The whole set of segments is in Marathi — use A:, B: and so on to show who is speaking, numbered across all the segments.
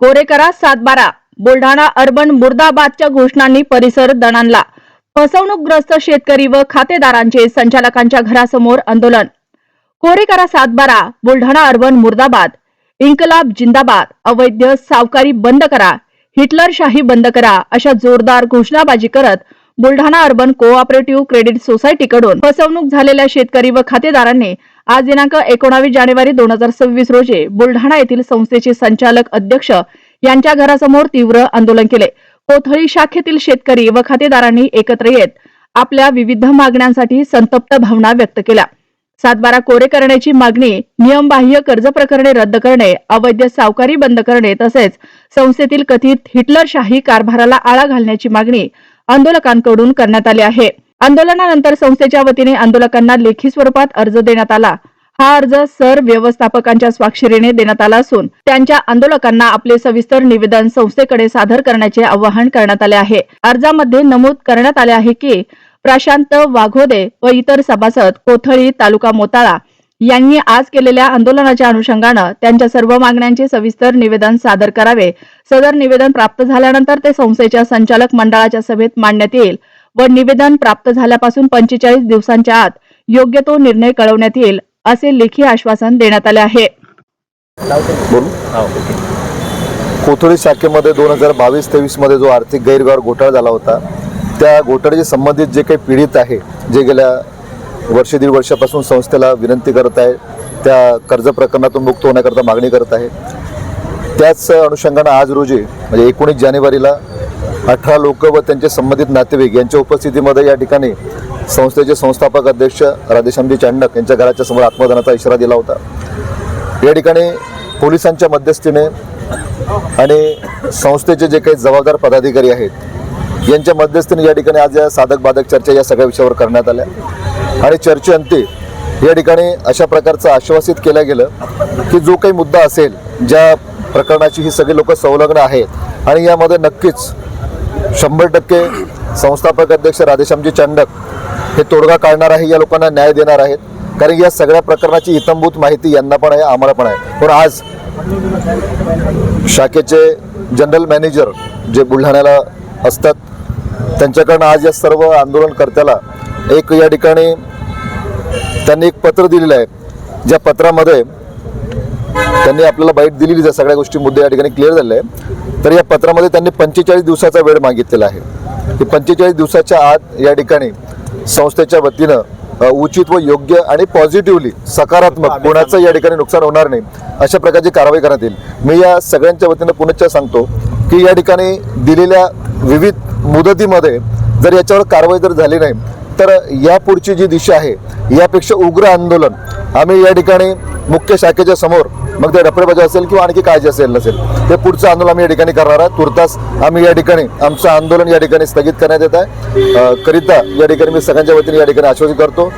A: कोरेकरा सातबारा बुलढाणा अर्बन मुर्दाबादच्या घोषणांनी परिसर दणाणला. फसवणूकग्रस्त शेतकरी व खातेदारांचे संचालकांच्या घरासमोर आंदोलन. कोरेकरा सातबारा बुलढाणा अर्बन मुर्दाबाद. इन्कलाब जिंदाबाद. अवैध सावकारी बंद करा. हिटलरशाही बंद करा अशा जोरदार घोषणाबाजी करत बुलढाणा अर्बन कोऑपरेटिव्ह क्रेडिट सोसायटीकडून फसवणूक झालेल्या शेतकरी व खातेदारांनी आज दिनांक एकोणावीस जानेवारी दोन हजार सव्वीस रोजी बुलढाणा येथील संस्थेचे संचालक अध्यक्ष यांच्या घरासमोर तीव्र आंदोलन केले. कोथळी शाखेतील शेतकरी व खातेदारांनी एकत्र येत आपल्या विविध मागण्यांसाठी संतप्त भावना व्यक्त केल्या. सातबारा कोरे करण्याची मागणी नियमबाह्य कर्ज प्रकरणे रद्द करणे अवैध सावकारी बंद करणे तसेच संस्थेतील कथित हिटलरशाही कारभाराला आळा घालण्याची मागणी आंदोलकांकडून करण्यात आली आहे. आंदोलनानंतर संस्थेच्या वतीने आंदोलकांना लेखी स्वरूपात अर्ज देण्यात आला. हा अर्ज सर व्यवस्थापकांच्या स्वाक्षरीने देण्यात आला असून त्यांच्या आंदोलकांना आपले सविस्तर निवेदन संस्थेकडे सादर करण्याचे आवाहन करण्यात आले आहे. अर्जामध्ये नमूद करण्यात आले आहे की प्रशांत वाघोदे व इतर सभासद कोथळी तालुका मोताळा यांनी आज केलेल्या आंदोलनाच्या अनुषंगानं त्यांच्या सर्व मागण्यांचे सविस्तर निवेदन सादर करावे. सदर निवेदन प्राप्त झाल्यानंतर ते संस्थेच्या संचालक मंडळाच्या सभेत मांडण्यात येईल. व निवेदन प्राप्त झाल्यापासून पंचेचाळीस दिवसांच्या आत योग्य तो निर्णय कळवण्यात येईल असे लेखी आश्वासन देण्यात आले आहे.
B: कोथळी शाखेमध्ये दोन हजार बावीस तेवीसमध्ये जो आर्थिक गैरव्यवहार घोटाळा झाला होता त्या घोटाळ्याशी संबंधित जे काही पीडित आहे जे गेल्या वर्ष दीड वर्षापासून संस्थेला विनंती करत आहे त्या कर्ज प्रकरणातून मुक्त होण्याकरता मागणी करत आहे. त्याच अनुषंगानं आज रोजी म्हणजे एकोणीस जानेवारीला अठरा लोक व त्यांचे संबंधित नातेवाईक यांच्या उपस्थितीमध्ये या ठिकाणी संस्थेचे संस्थापक अध्यक्ष राधेश्यामजी चांडक यांच्या घराच्या समोर आत्मदानाचा इशारा दिला होता. या ठिकाणी पोलिसांच्या मध्यस्थीने आणि संस्थेचे जे काही जबाबदार पदाधिकारी आहेत यांच्या मध्यस्थीने या ठिकाणी आज या साधक बाधक चर्चा या सगळ्या विषयावर करण्यात आल्या. आणि चर्चेअंती या ठिकाणी अशा प्रकारचं आश्वासित केलं गेलं की जो काही मुद्दा असेल ज्या प्रकरणाची ही सगळी लोक संलग्न आहेत आणि यामध्ये नक्कीच शंभर टक्के संस्थापक अध्यक्ष राधेश्यामजी चांडक हे तोडगा काढणार आहे या लोकांना न्याय देणार आहेत. कारण या सगळ्या प्रकरणाची इतंभूत माहिती यांना पण आहे आम्हाला पण आहे. पण आज शाखेचे जनरल मॅनेजर जे बुलढाण्याला असतात त्यांच्याकडनं आज या सर्व आंदोलनकर्त्याला एक या ठिकाणी त्यांनी एक पत्र दिलेलं आहे. ज्या पत्रामध्ये त्यांनी आपल्याला बाईट दिलेली आहे. सगळ्या गोष्टी मुद्दे या ठिकाणी क्लिअर झाले आहे तर या पत्रामध्ये त्यांनी पंचेचाळीस दिवसाचा वेळ मागितलेला आहे. की पंचेचाळीस दिवसाच्या आत या ठिकाणी संस्थेच्या वतीनं उचित व योग्य आणि पॉझिटिव्हली सकारात्मक कोणाचं या ठिकाणी नुकसान होणार नाही अशा प्रकारची कारवाई करण्यात येईल. मी या सगळ्यांच्या वतीनं पुनश्च सांगतो की या ठिकाणी दिलेल्या विविध मुदतीमध्ये जर याच्यावर कारवाई जर झाली नाही तर यापुढची जी दिशा आहे यापेक्षा उग्र आंदोलन आम्ही या ठिकाणी मुख्य शाखेच्या समोर मग ते डफळेबाजी असेल किंवा आणखी काय जे असेल नसेल ते पुढचं आंदोलन आम्ही या ठिकाणी करणार आहोत. तुर्तास आम्ही या ठिकाणी आमचं आंदोलन या ठिकाणी स्थगित करण्यात येत आहे. करिता या ठिकाणी मी सगळ्यांच्या वतीने या ठिकाणी आश्वासित करतो.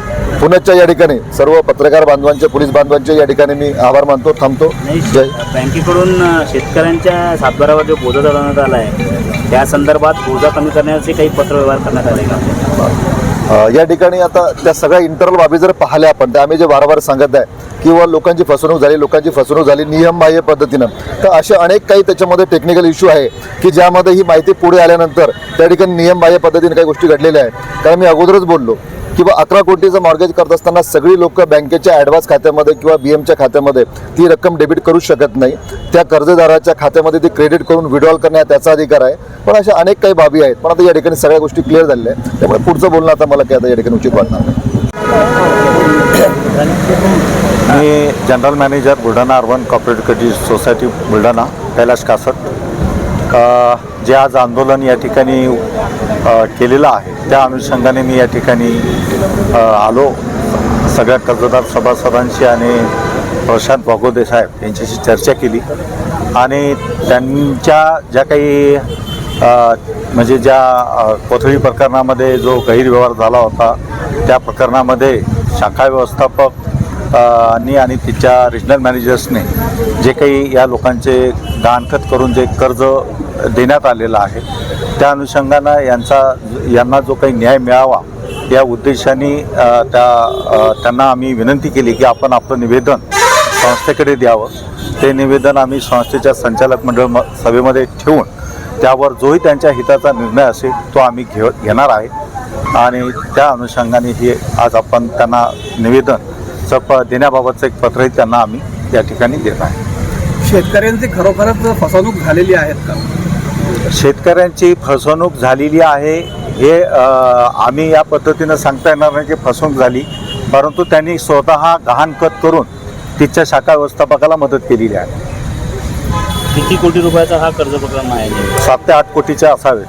B: पुण्याच्या या ठिकाणी सर्व पत्रकार बांधवांचे पोलीस बांधवांचे या ठिकाणी मी आभार मानतो थांबतो. जय.
C: बँकेकडून शेतकऱ्यांच्या सातबारावर जो बोजा चढवण्यात आला आहे त्या संदर्भात बोजा कमी करण्याचे काही पत्रव्यवहार करण्यात आले
B: या ठिकाणी आता त्या सगळ्या इंटरनल बाबी जर पाहिल्या आपण तर आम्ही जे वारंवार सांगत आहे किंवा लोकांची फसवणूक झाली लोकांची फसवणूक झाली नियमबाह्य पद्धतीनं. तर असे अनेक काही त्याच्यामध्ये टेक्निकल इश्यू आहे की ज्यामध्ये ही माहिती पुढे आल्यानंतर त्या ठिकाणी नियमबाह्य पद्धतीने काही गोष्टी घडलेल्या आहेत. कारण मी अगोदरच बोललो किंवा अकरा कोटीचं मॉर्गेज करत असताना सगळी लोक बँकेच्या ॲडव्हान्स खात्यामध्ये किंवा बी एमच्या खात्यामध्ये ती रक्कम डेबिट करू शकत नाही. त्या कर्जदाराच्या खात्यामध्ये ती क्रेडिट करून विड्रॉल करणे त्याचा अधिकार आहे. पण अशा अनेक काही बाबी आहेत. पण आता या ठिकाणी सगळ्या गोष्टी क्लिअर झालेल्या आहेत. त्यामुळे पुढचं बोलणं आता मला काय आता या ठिकाणी उचित वाटणार
D: मी general manager Buldhana urban cooperative credit society Buldhana Kailash Kasat का जे आज आंदोलन या ठिकाणी केलेला आहे. त्या अनुषंगाने मी या ठिकाणी आलो. सगळ्या कर्जदार सभासदांशी आणि प्रशांत भागोदे साहेब यांच्याशी चर्चा केली. आणि त्यांच्या ज्या काही म्हणजे ज्या कोथळी प्रकरणामध्ये जो गैरव्यवहार झाला होता त्या प्रकरणामध्ये शाखा व्यवस्थापक नी आणि आणि तिच्या रिजनल मॅनेजर्सने जे काही या लोकांचे गहाणखत करून जे कर्ज देण्यात आलेला आहे. त्या अनुषंगानं यांचा यांना जो काही न्याय मिळावा या उद्देशाने त्या त्यांना आम्ही विनंती केली की आपण आपलं निवेदन संस्थेकडे द्यावं. ते निवेदन आम्ही संस्थेच्या संचालक मंडळ म- सभेमध्ये ठेवून त्यावर जोही त्यांच्या हिताचा निर्णय असेल तो आम्ही घे घेणार आहे. आणि त्या अनुषंगाने हे आज आपण त्यांना निवेदनचं प देण्याबाबतचं एक पत्रही त्यांना आम्ही या ठिकाणी देत आहे.
E: शेतकऱ्यांची खरोखरच फसवणूक झालेली आहेत का?
D: शेतकऱ्यांची फसवणूक झालेली आहे. हे आम्ही या पद्धतीनं सांगता येणार नाही की फसवणूक झाली. परंतु त्यांनी स्वतः गहाणखत करून तिच्या शाखा व्यवस्थापकाला मदत केलेली आहे.
C: किती कोटी रुपयाचा हा कर्ज प्रकरण आहे
D: सात ते आठ कोटीचे असावेत